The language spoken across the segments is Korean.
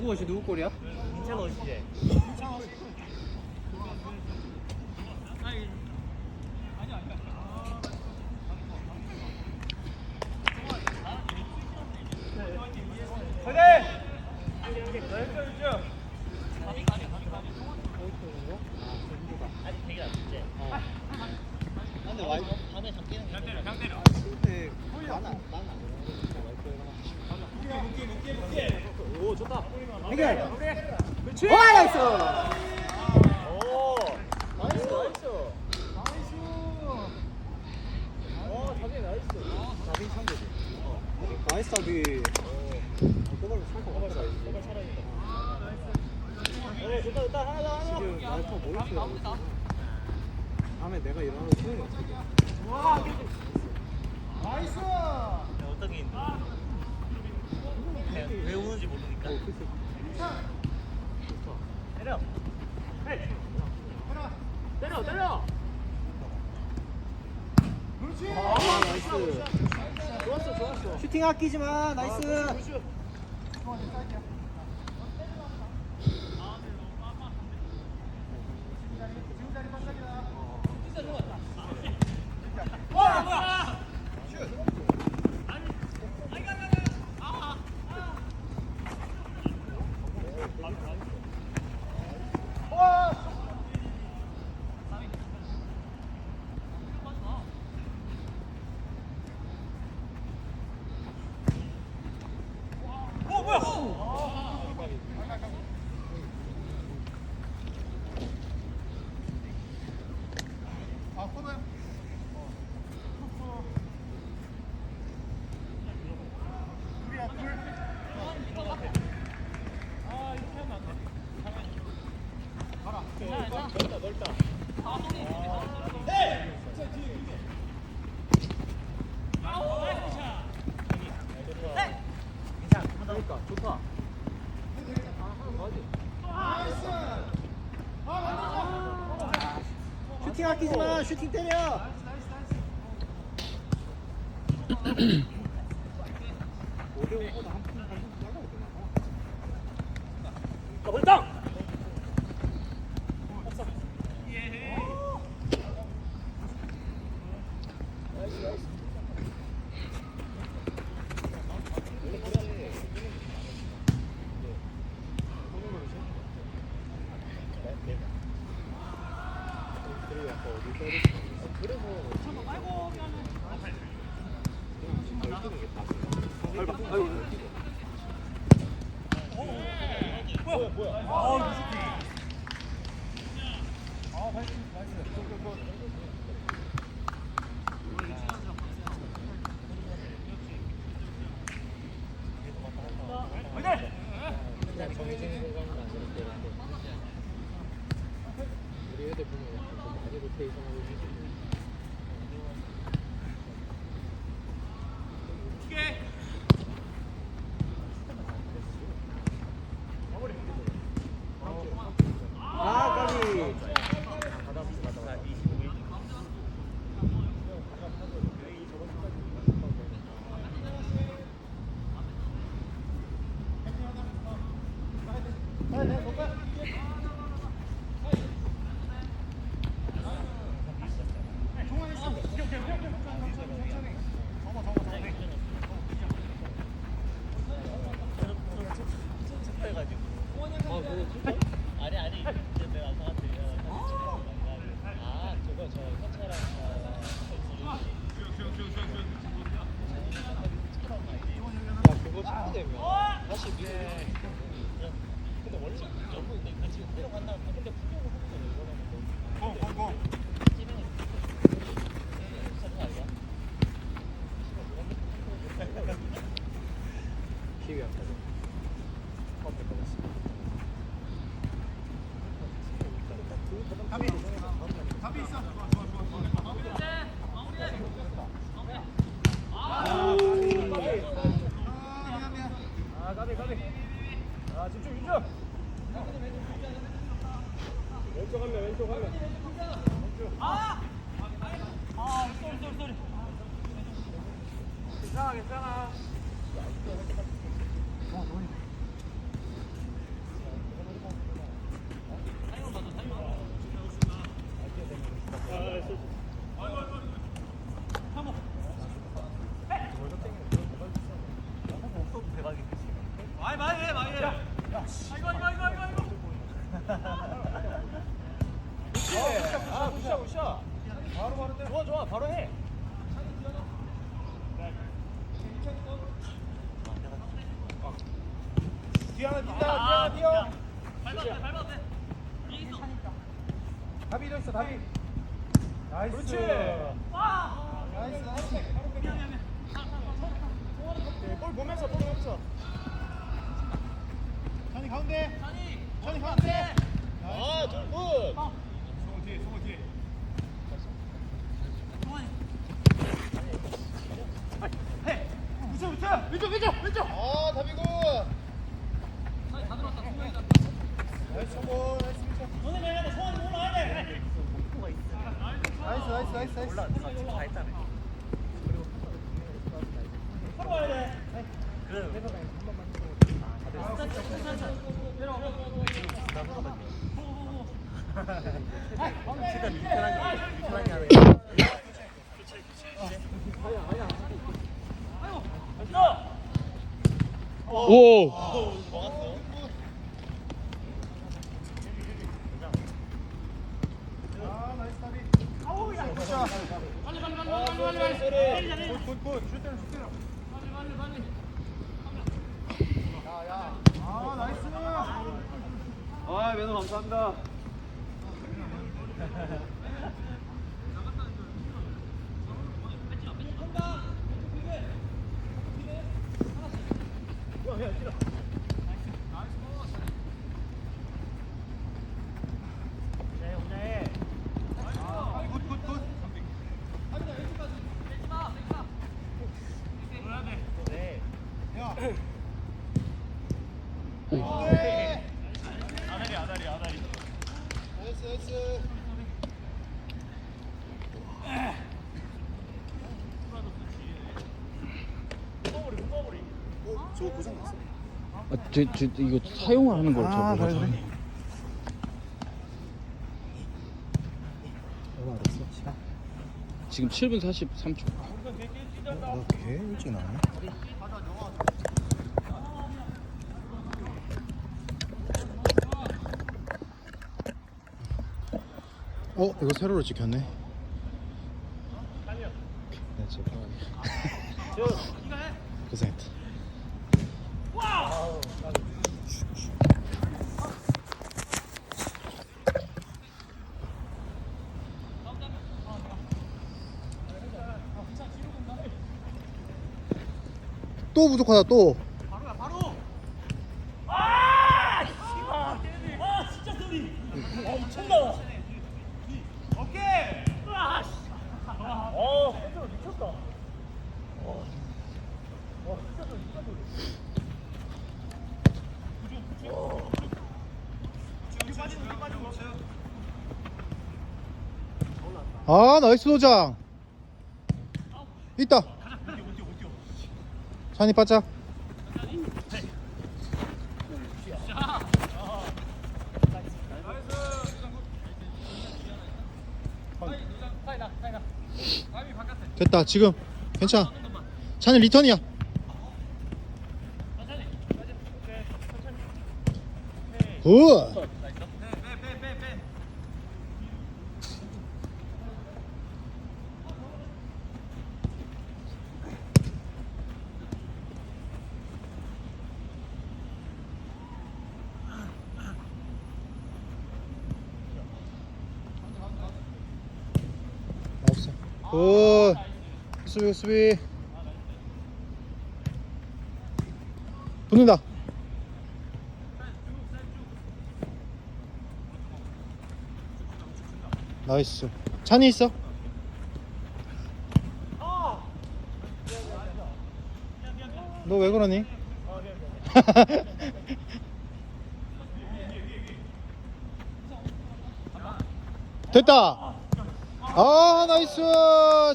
누구 옷이 누구 골이야? 민찬 옷이지. 아직 되게 안 됐지. 근데 와이 밤에 잡기는 게 근데 나는 나는 안 오, 좋다. 해결. 그렇지. 와, 나이스. 오! 나이스, 나이스. 어, 자기 나이스. 자빈 상대지. 나이스. 지금 나또 모르겠어. 다음에 내가 소용이 없어. 야, 어떤 게 있는데? 그냥 왜 우는지 모르니까. 어, 글쎄. 때려. 때려. 아, 나이스. 좋았어, 좋았어. 슈팅 아끼지 마. 나이스. 그러니까 좋다. 슈팅 아끼지 마. 슈팅 때려. 오대오 푼, 한푼 잘라야 되나 봐. 더블당! 그냥 정해진 공간은 아니는데 우리 애들 보면 약간 좀 많이 로테이션하고 있는 아 까비 해가지고. 아 그거 진짜? 아니 아니 이제 내가 아빠한테 아 저거 저 현차랑 야 그거 체크되면 다시 미국 내가 지금 데려간다고 굿샷 굿샷. 바로 바로 때 좋아 좋아. 바로 해. 뒤에 뛰다, 뒤에 뛰어. 밟아도 밟아도 이있어. 답이 이어 답이 나이스. 그렇지. 와. 나이스 나이스. 네, 볼 보면서 볼 보면서. 찬이 가운데. 찬이. 어, 가운데. 아둘굿 나이스 나이스 나이스. 나이스 다 했다네 서로 와야 돼 그래 오! 아 나이스 답이 아우 야 굿샷 빨리 빨리 빨리 빨리 빨리 빨리 굿굿굿 줄 때는 줄 때는 빨리 빨리 빨리 야야 아 아, 매너 감사합니다. 굿굿굿 야 네. 아다리 아다리 아다리 나이스 나이스 무거워버리 무거워버리 어? 저거 고장 났어 아, 저, 저, 이거 사용하는 걸잘 아, 몰라서. 그래, 그래. 얼마 됐어 시간? 지금 7분 43초. 나개 일찍 나왔네 어 이거 세로로 찍혔네 네, 제 고생했다 또 부족하다 또 바로야 바로 아 씨발 아 진짜 소리 아 미쳤나 오케이 아 씨. 어 미쳤다 와 진짜 소리 진짜 소리 아 나이스 도장 있다 찬이 바짝 됐다 지금. 괜찮아. 찬이 리턴이야. 굿 나이스 굿. 수비 수비. 붙는다. 나이스. 찬이 있어? 너 왜 그러니? 됐다 아 나이스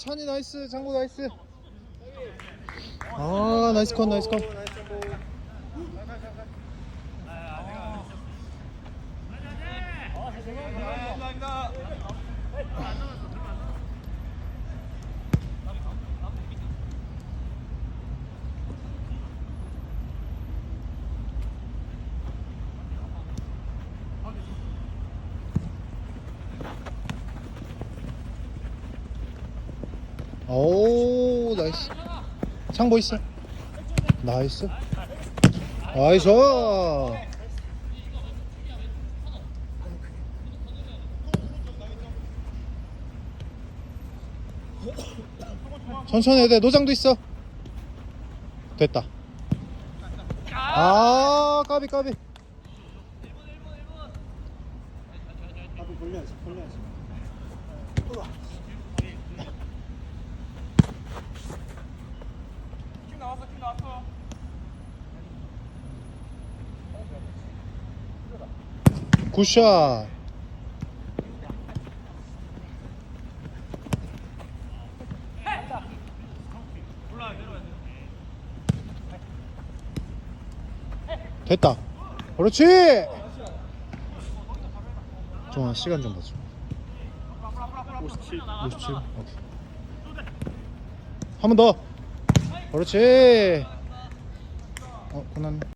찬이 나이스 장구 나이스 아 나이스 컷 나이스 컷 오 나이스. 창보 있어? 나이스. 나이스. 천천히 해야 돼. 노장도 있어. 됐다. 아 까비 까비. 까비 벌려야지 벌려야지 나왔어 킥 나왔어 굿샷. 됐다. 그렇지. 정아 시간 좀 봐줘 57 57 오케이. 한 번더 그렇지. 어 끝났네